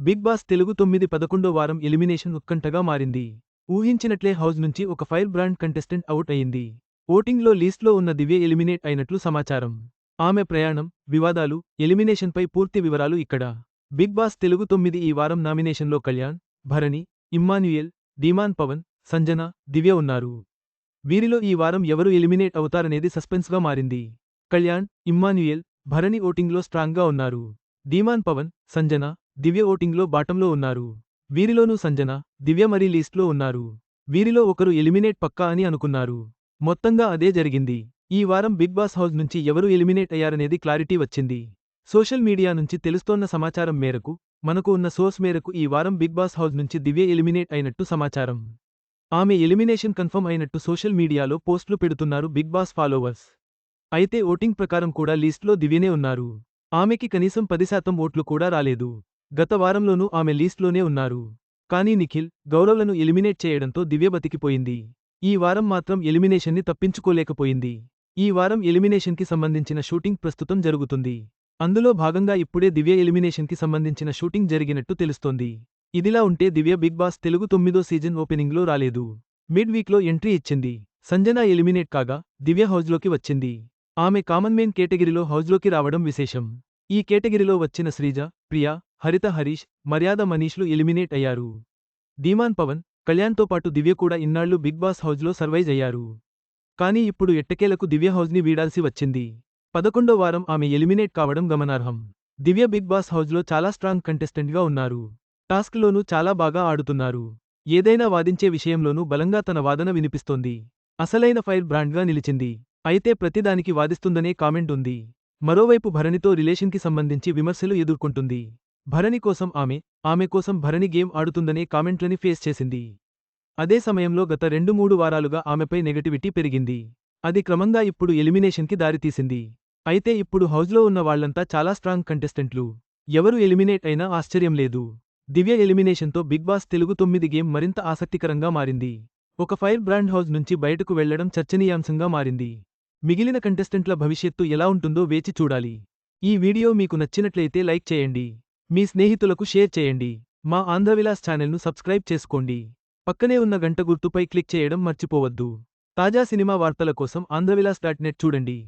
Big Boss Telugu తొమ్మిది పదకొండో వారం ఎలిమినేషన్ ఉత్కంఠగా మారింది. ఊహించినట్లే హౌస్ నుంచి ఒక ఫైర్ బ్రాండ్ కంటెస్టెంట్ అవుట్ అయింది. ఓటింగ్లో లీస్ట్లో ఉన్న దివ్య ఎలిమినేట్ అయినట్లు సమాచారం. ఆమె ప్రయాణం వివాదాలు ఎలిమినేషన్పై పూర్తి వివరాలు ఇక్కడ. బిగ్ బాస్ తెలుగు తొమ్మిది ఈ వారం నామినేషన్లో కళ్యాణ్ భరణి ఇమ్మాన్యుయల్ ధీమాన్ పవన్ సంజన దివ్య ఉన్నారు. వీరిలో ఈ వారం ఎవరు ఎలిమినేట్ అవుతారనేది సస్పెన్స్గా మారింది. కళ్యాణ్ ఇమ్మాన్యుయల్ భరణి ఓటింగ్లో స్ట్రాంగ్గా ఉన్నారు. ధీమాన్ పవన్ సంజన దివ్య ఓటింగ్లో బాటంలో ఉన్నారు. వీరిలోనూ సంజన దివ్య మరీ లీస్ట్లో ఉన్నారు. వీరిలో ఒకరు ఎలిమినేట్ పక్కా అని అనుకున్నారు. మొత్తంగా అదే జరిగింది. ఈ వారం బిగ్ బాస్ హౌస్ నుంచి ఎవరు ఎలిమినేట్ అయ్యారనేది క్లారిటీ వచ్చింది. సోషల్ మీడియా నుంచి తెలుస్తోన్న సమాచారం మేరకు మనకు ఉన్న సోర్స్ మేరకు ఈ వారం బిగ్ బాస్ హౌస్ నుంచి దివ్య ఎలిమినేట్ అయినట్టు సమాచారం. ఆమె ఎలిమినేషన్ కన్ఫర్మ్ అయినట్టు సోషల్ మీడియాలో పోస్టులు పెడుతున్నారు బిగ్ బాస్ ఫాలోవర్స్. అయితే ఓటింగ్ ప్రకారం కూడా లీస్ట్లో దివ్యనే ఉన్నారు. ఆమెకి కనీసం పది శాతం ఓట్లు కూడా రాలేదు. గత వారంలోనూ ఆమె లీస్ట్లోనే ఉన్నారు. కానీ నిఖిల్ గౌరవ్లను ఎలిమినేట్ చేయడంతో దివ్య బతికిపోయింది. ఈ వారం మాత్రం ఎలిమినేషన్ని తప్పించుకోలేకపోయింది. ఈ వారం ఎలిమినేషన్కి సంబంధించిన షూటింగ్ ప్రస్తుతం జరుగుతుంది. అందులో భాగంగా ఇప్పుడే దివ్య ఎలిమినేషన్కి సంబంధించిన షూటింగ్ జరిగినట్టు తెలుస్తోంది. ఇదిలా ఉంటే దివ్య బిగ్ బాస్ తెలుగు తొమ్మిదో సీజన్ ఓపెనింగ్లో రాలేదు. మిడ్ వీక్లో ఎంట్రీ ఇచ్చింది. సంజన ఎలిమినేట్ కాగా దివ్య హౌజ్లోకి వచ్చింది. ఆమె కామన్ మెయిన్ కేటగిరీలో హౌజ్లోకి రావడం విశేషం. ఈ కేటగిరీలో వచ్చిన శ్రీజ ప్రియా హరిత హరీష్ మర్యాద మనీష్లు ఎలిమినేట్ అయ్యారు. ధీమాన్ పవన్ కళ్యాణ్తో పాటు దివ్య కూడా ఇన్నాళ్ళు బిగ్ బాస్ హౌజ్లో సర్వైజ్ అయ్యారు. కానీ ఇప్పుడు ఎట్టకేలకు దివ్య హౌజ్ని వీడాల్సి వచ్చింది. పదకొండో వారం ఆమె ఎలిమినేట్ కావడం గమనార్హం. దివ్య బిగ్ బాస్ హౌజ్లో చాలా స్ట్రాంగ్ కంటెస్టెంట్గా ఉన్నారు. టాస్క్లోనూ చాలా బాగా ఆడుతున్నారు. ఏదైనా వాదించే విషయంలోనూ బలంగా తన వాదన వినిపిస్తోంది. అసలైన ఫైర్ బ్రాండ్గా నిలిచింది. అయితే ప్రతిదానికి వాదిస్తుందనే కామెంట్ ఉంది. మరోవైపు భరణితో రిలేషన్కి సంబంధించి విమర్శలు ఎదుర్కొంటుంది. భరణి కోసం ఆమె ఆమె కోసం భరణి గేమ్ ఆడుతుందనే కామెంట్లని ఫేస్ చేసింది. అదే సమయంలో గత రెండు మూడు వారాలుగా ఆమెపై నెగటివిటీ పెరిగింది. అది క్రమంగా ఇప్పుడు ఎలిమినేషన్కి దారితీసింది. అయితే ఇప్పుడు హౌజ్లో ఉన్న వాళ్ళంతా చాలా స్ట్రాంగ్ కంటెస్టెంట్లు. ఎవరు ఎలిమినేట్ అయినా ఆశ్చర్యం లేదు. దివ్య ఎలిమినేషన్తో బిగ్ బాస్ తెలుగు తొమ్మిది గేమ్ మరింత ఆసక్తికరంగా మారింది. ఒక ఫైర్ బ్రాండ్ హౌజ్ నుంచి బయటకు వెళ్ళడం చర్చనీయాంశంగా మారింది. మిగిలిన కంటెస్టెంట్ల భవిష్యత్తు ఎలా ఉంటుందో వేచి చూడాలి. ఈ వీడియో మీకు నచ్చినట్లయితే లైక్ చేయండి. మీ స్నేహితులకు షేర్ చేయండి. మా ఆంధ్రవిలాస్ ఛానల్ను సబ్స్క్రైబ్ చేసుకోండి. పక్కనే ఉన్న గంట గుర్తుపై క్లిక్ చేయడం మర్చిపోవద్దు. తాజా సినిమా వార్తల కోసం ఆంధ్రవిలాస్ డాట్ నెట్ చూడండి.